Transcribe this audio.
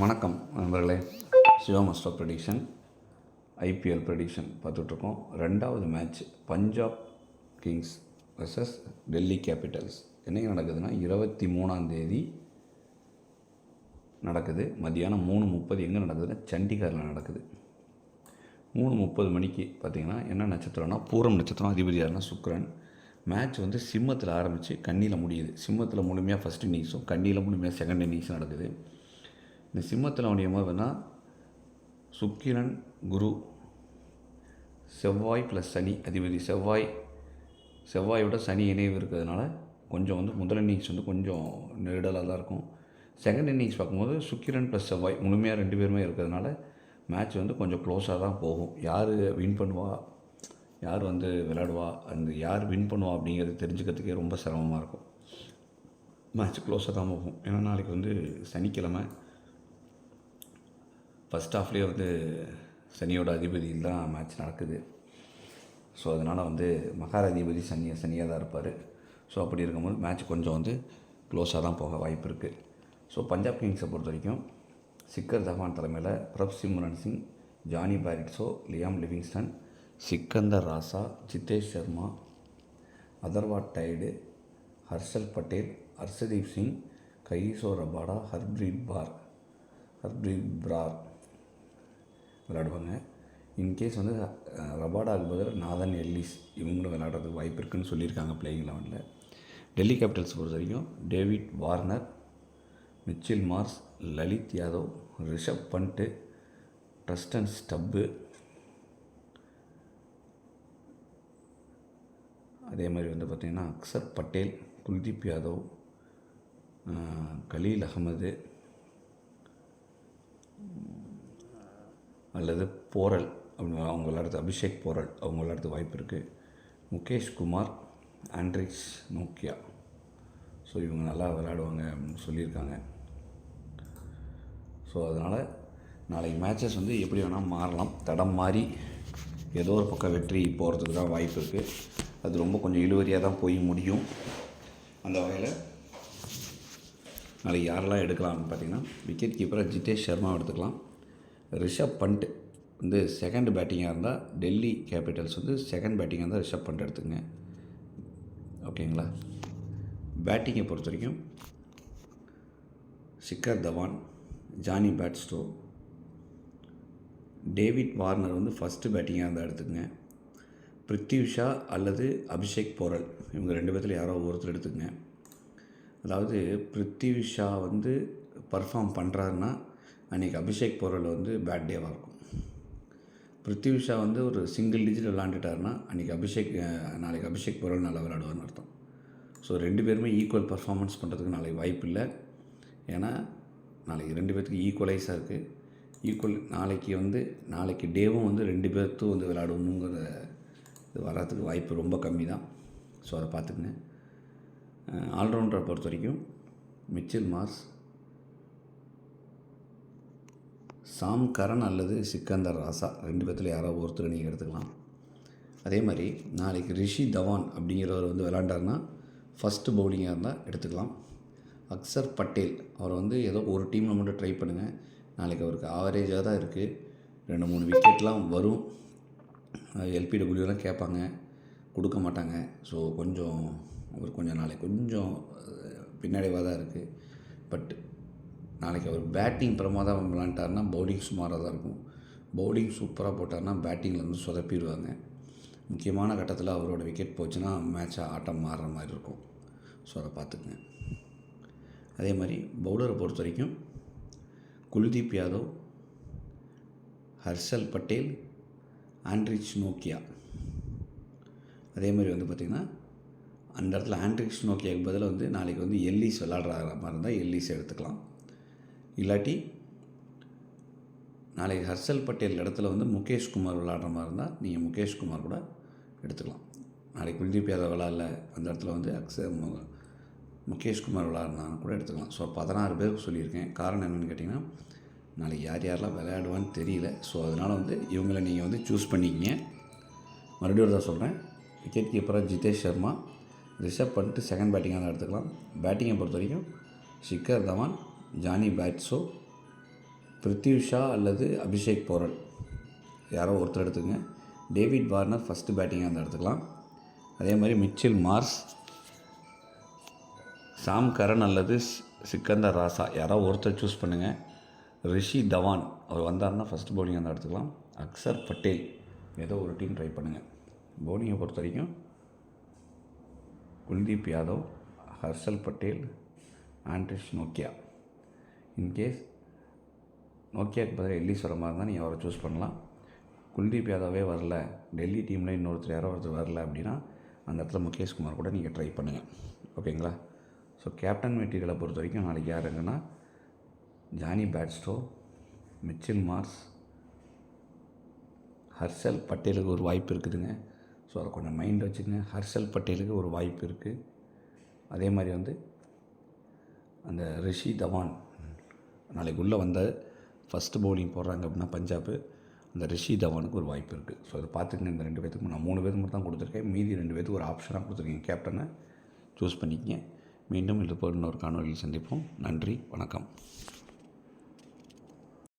வணக்கம் நண்பர்களே. Siva master prediction IPL prediction பார்த்துட்ருக்கோம். ரெண்டாவது match Punjab kings versus Delhi capitals என்னைக்கு நடக்குதுன்னா இருபத்தி மூணாம் தேதி நடக்குது. மதியானம் மூணு முப்பது எங்கே நடக்குதுன்னா சண்டிகரில் நடக்குது. மூணு முப்பது மணிக்கு பார்த்தீங்கன்னா என்ன நட்சத்திரம்னா பூரம் நட்சத்திரம் அதிபதி யாருன்னா சுக்ரன் மேட்ச் வந்து சிம்மத்தில் ஆரம்பித்து கண்ணியில் முடியுது. சிம்மத்தில் முழுமையாக ஃபஸ்ட் இன்னிங்ஸும் கண்ணியில் முழுமையாக செகண்ட் இன்னிங்ஸும் நடக்குது. இந்த சிம்மத்தில் அவனுடைய போது வேணால் சுக்கிரன் குரு செவ்வாய் ப்ளஸ் சனி அதிபதி செவ்வாய். செவ்வாயோட சனி இணைவு இருக்கிறதுனால கொஞ்சம் வந்து முதல் இன்னிங்ஸ் வந்து கொஞ்சம் நெருடலாக தான் இருக்கும். செகண்ட் இன்னிங்ஸ் பார்க்கும்போது சுக்கிரன் ப்ளஸ் செவ்வாய் முழுமையாக ரெண்டு பேருமே இருக்கிறதுனால மேட்ச் வந்து கொஞ்சம் க்ளோஸாக தான் போகும். யார் வின் பண்ணுவா? யார் வந்து விளையாடுவா? அந்த யார் வின் பண்ணுவா அப்படிங்கிறது தெரிஞ்சுக்கிறதுக்கே ரொம்ப சிரமமாக இருக்கும். மேட்ச் க்ளோஸாக தான் போகும். ஏன்னா நாளைக்கு வந்து சனிக்கிழமை. ஃபஸ்ட் ஆஃப்லேயே வந்து சனியோட அதிபதியில் தான் மேட்ச் நடக்குது. ஸோ அதனால் வந்து மகாராதிபதி சனியை சனியாக தான் இருப்பார். ஸோ அப்படி இருக்கும்போது மேட்ச் கொஞ்சம் வந்து க்ளோஸாக தான் போக வாய்ப்பு இருக்குது ஸோ பஞ்சாப் கிங்ஸை பொறுத்த வரைக்கும் சிக்கர் தஹான் தலைமையில் Prabhsimran Singh Jonny Bairstow Liam Livingstone Sikandar Raza Jitesh Sharma Atharva Taide Harshal Patel Arshdeep Singh Kagiso Rabada Harpreet Brar Harpreet Brar விளாடுவாங்க இன்கேஸ் வந்து அஹ், ரபாடாவுக்கு பதில் நாதன் எல்லிஸ் இவங்களும் விளையாடுறதுக்கு வாய்ப்பு இருக்குன்னு சொல்லியிருக்காங்க பிளேயிங் லெவனில் டெல்லி கேபிட்டல்ஸ் பொறுத்த வரைக்கும் David Warner Mitchell Marsh Lalit Yadav Rishabh Pant Tristan Stubbs அதே மாதிரி வந்து பார்த்திங்கன்னா அக்சர் பட்டேல் குல்தீப் யாதவ் கலீல் அகமது அல்லது போரல் அவங்க அவங்க அபிஷேக் போரல் அவங்க விளையாடுறது வாய்ப்பு இருக்குது முகேஷ் குமார் ஆண்ட்ரிக்ஸ் நோக்கியா. ஸோ இவங்க நல்லா விளையாடுவாங்க அப்படின்னு சொல்லியிருக்காங்க. ஸோ அதனால் நாளைக்கு மேட்சஸ் வந்து எப்படி வேணால் மாறலாம். தடம் மாறி ஏதோ ஒரு பக்கம் வெற்றி போகிறதுக்கு தான் வாய்ப்பு இருக்குது அது ரொம்ப கொஞ்சம் இழுவரியாக தான் போய் முடியும். அந்த வகையில் நாளைக்கு யாரெல்லாம் எடுக்கலாம்னு பார்த்தீங்கன்னா விக்கெட் கீப்பராக ஜிதேஷ் சர்மா எடுத்துக்கலாம். ரிஷப் பண்ட் வந்து செகண்ட் பேட்டிங்காக இருந்தால் டெல்லி கேபிட்டல்ஸ் வந்து செகண்ட் பேட்டிங்காக இருந்தால் ரிஷப் பண்ட் எடுத்துங்க. ஓகேங்களா? பேட்டிங்கை பொறுத்த வரைக்கும் Shikhar Dhawan Jonny Bairstow David Warner வந்து ஃபஸ்ட்டு பேட்டிங்காக இருந்தால் எடுத்துக்கங்க. பிருத்திவ் அல்லது அபிஷேக் போரல் இவங்க ரெண்டு பேர்த்தில் யாரோ ஒருத்தர் எடுத்துக்கங்க. அதாவது பிருத்திவ் வந்து பர்ஃபார்ம் பண்ணுறாருன்னா அன்றைக்கி அபிஷேக் பொருள் வந்து பேட் டேவாக இருக்கும். பிருத்திவ் ஷா வந்து ஒரு சிங்கிள் டிஜிட் விளாண்டுட்டாருன்னா அன்றைக்கி அபிஷேக் நாளைக்கு அபிஷேக் பொருள் நல்லா விளாடுவார்னு அர்த்தம். ஸோ ரெண்டு பேருமே ஈக்குவல் பர்ஃபார்மன்ஸ் பண்ணுறதுக்கு நாளைக்கு வாய்ப்பு இல்லை. ஏன்னா நாளைக்கு ரெண்டு பேர்த்துக்கு ஈக்குவலைஸாக இருக்குது ஈக்குவல் நாளைக்கு வந்து நாளைக்கு டேவும் வந்து ரெண்டு பேர்த்தும் வந்து விளாடணுங்கிற இது வர்றதுக்கு வாய்ப்பு ரொம்ப கம்மி தான் ஸோ அதை பார்த்துக்குங்க. ஆல்ரவுண்டரை பொறுத்த வரைக்கும் மிச்சில் மார்ஸ் சாம் கரன் அல்லது சிக்கந்தர் ராசா ரெண்டு பேர்த்தில் யாராவது ஒருத்தர் நீங்கள் எடுத்துக்கலாம். அதே மாதிரி நாளைக்கு ரிஷி தவான் அப்படிங்கிறவர் வந்து விளாண்டாருன்னா ஃபஸ்ட்டு பவுலிங்காக இருந்தால் எடுத்துக்கலாம். அக்சர் பட்டேல் அவர் வந்து ஏதோ ஒரு டீமில் மட்டும் ட்ரை பண்ணுங்கள் நாளைக்கு அவருக்கு ஆவரேஜாக தான் இருக்குது ரெண்டு மூணு விக்கெட்லாம் வரும். எல்பிடபிள்யூலாம் கேட்பாங்க. கொடுக்க மாட்டாங்க. ஸோ கொஞ்சம் அவர் கொஞ்சம் நாளைக்கு கொஞ்சம் அஹ், பின்னடைவாக தான் இருக்குது பட் நாளைக்கு அவர் பேட்டிங் பிரமாதம் விளாண்டார்னா பவுலிங் சுமாராக தான் இருக்கும். பவுலிங் சூப்பராக போட்டார்னா பேட்டிங்கில் வந்து சொதப்பிடுவாங்க. முக்கியமான கட்டத்தில் அவரோட விக்கெட் போச்சுன்னா மேட்சை ஆட்டம் மாறுற மாதிரி இருக்கும். ஸோ அதை பார்த்துக்குங்க. அதே மாதிரி பவுலரை பொறுத்த வரைக்கும் குல்தீப் யாதவ் ஹர்ஷல் பட்டேல் ஆண்ட்ரிச் நோக்கியா. அதே மாதிரி வந்து பார்த்திங்கன்னா அந்த இடத்துல ஆண்ட்ரிக்ஸ் நோக்கியாவுக்கு பதிலாக வந்து நாளைக்கு வந்து எல்லிஸ் விளாட்ற மாதிரி இருந்தால் எல்லிஸ் எடுத்துக்கலாம். இல்லாட்டி நாளைக்கு ஹர்ஷல் பட்டேல் இடத்துல வந்து முகேஷ் குமார் விளாட்ற மாதிரி இருந்தால் நீங்கள் முகேஷ் குமார் கூட எடுத்துக்கலாம். நாளைக்கு குல்தீப் யாதவ் விளாட்ல அந்த இடத்துல வந்து அக்ஸ முகேஷ்குமார் முகேஷ் குமார் கூட எடுத்துக்கலாம். ஸோ பதினாறு பேருக்கு சொல்லியிருக்கேன். காரணம் என்னென்னு கேட்டிங்கன்னா நாளைக்கு யார் யாரெல்லாம் விளையாடுவான்னு தெரியல. ஸோ அதனால் வந்து இவங்களை நீங்கள் வந்து சூஸ் பண்ணிக்கிங்க. மறுபடியும் ஒரு தான் சொல்கிறேன் விக்கெட் கீப்பராக ஜிதேஷ் சர்மா. ரிஷப் பண்ணிட்டு செகண்ட் பேட்டிங்காக தான் எடுத்துக்கலாம். பேட்டிங்கை பொறுத்த வரைக்கும் ஷிக்கர் தவான் ஜானி பேட்ஸோ பிருத்யூஷா அல்லது அபிஷேக் போரல் யாரோ ஒருத்தர் எடுத்துக்கங்க. டேவிட் வார்னர் ஃபஸ்ட்டு பேட்டிங்காக இருந்தால் எடுத்துக்கலாம். அதே மாதிரி மிச்சில் மார்ஸ் சாம் கரன் அல்லது சிக்கந்தர் ராசா. யாரோ ஒருத்தர் சூஸ் பண்ணுங்கள் ரிஷி தவான் அவர் வந்தாருன்னா ஃபஸ்ட் பவுலிங் அந்த எடுத்துக்கலாம். அக்சர் பட்டேல் ஏதோ ஒரு டீம் ட்ரை பண்ணுங்கள் பவுலிங்கை பொறுத்த வரைக்கும் குல்தீப் யாதவ் ஹர்ஷல் பட்டேல் ஆண்ட்ரிஷ் நோக்கியா. இன்கேஸ் நோக்கியாவுக்கு பதிலாக எல்லி சொல்கிற மாதிரி இருந்தால் நீங்கள் அவரை சூஸ் பண்ணலாம். குல்தீப் யாதவே வரல. டெல்லி டீமில் இன்னொருத்தர் யாரோ ஒருத்தர் வரல அப்படின்னா அந்த இடத்துல முகேஷ்குமார் கூட நீங்கள் ட்ரை பண்ணுங்கள் ஓகேங்களா ஸோ கேப்டன் மெட்டீரியலை பொறுத்த வரைக்கும் நாளைக்கு யாருங்கன்னா Jonny Bairstow Mitchell Marsh Harshal பட்டேலுக்கு ஒரு வாய்ப்பு இருக்குதுங்க. ஸோ அதை கொஞ்சம் மைண்ட் வச்சுக்கங்க. ஹர்ஷல் பட்டேலுக்கு ஒரு வாய்ப்பு இருக்குது அதே மாதிரி வந்து அந்த ரிஷி தவான் நாளைக்கு உள்ளே வந்த ஃபஸ்ட்டு பவுலிங் போடுறாங்க அப்படின்னா பஞ்சாப் அந்த ரிஷி தவானுக்கு ஒரு வாய்ப்பு இருக்குது ஸோ அதை பார்த்துக்கங்க இந்த ரெண்டு பேத்துக்கு. நான் மூணு பேருக்கு மட்டும் தான் கொடுத்துருக்கேன். மீதி ரெண்டு பேத்துக்கு ஒரு ஆப்ஷனாக கொடுத்துருக்கேன். கேப்டனை சூஸ் பண்ணிக்கங்க. மீண்டும் இது போல் ஒரு காணொலியில் சந்திப்போம். நன்றி வணக்கம்.